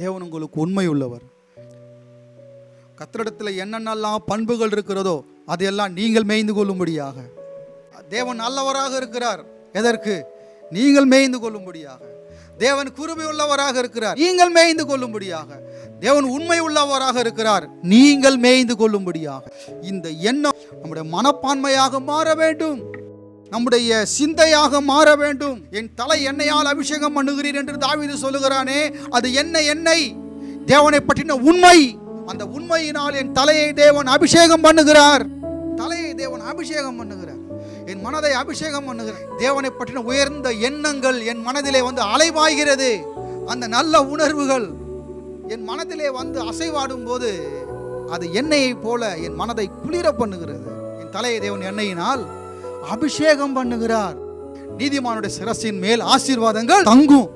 தேவன் உங்களுக்கு உண்மை உள்ளவர் கத்திரிடத்தில் என்னென்னலாம் பண்புகள் இருக்கிறதோ அதையெல்லாம் நீங்கள் மேய்ந்து கொள்ளும்படியாக. தேவன் நல்லவராக இருக்கிறார். எதற்கு? நீங்கள் மேய்ந்து கொள்ளும்படியாக. தேவன் குருமை உள்ளவராக இருக்கிறார். நீங்கள் மேய்ந்து கொள்ளும்படியாக. தேவன் உண்மை உள்ளவராக இருக்கிறார். நீங்கள் மேய்ந்து கொள்ளும்படியாக. இந்த எண்ணம் நம்முடைய மனப்பான்மையாக மாற வேண்டும். நம்முடைய சிந்தையாக மாற வேண்டும். என் தலை எண்ணெயால் அபிஷேகம் பண்ணுகிறீர் என்று தாவிது சொல்லுகிறானே அது என்ன எண்ணெய் தேவனை பற்றின உண்மை. அந்த உண்மையினால் என் தலையை தேவன் அபிஷேகம் பண்ணுகிறார். தலையை தேவன் அபிஷேகம் பண்ணுகிறார். என் மனதை அபிஷேகம் பண்ணுகிறார். தேவனை பற்றின உயர்ந்த எண்ணங்கள் என் மனதிலே வந்து அலைவாய்கிறது. அந்த நல்ல உணர்வுகள் என் மனதிலே வந்து அசைவாடும் போது அது எண்ணெயை போல என் மனதை குளிர பண்ணுகிறது. என் தலையை தேவன் எண்ணெயினால் அபிஷேகம் பண்ணுகிறார். நீதிமானுடைய சிரசின் மேல் ஆசீர்வாதங்கள் தங்கும்.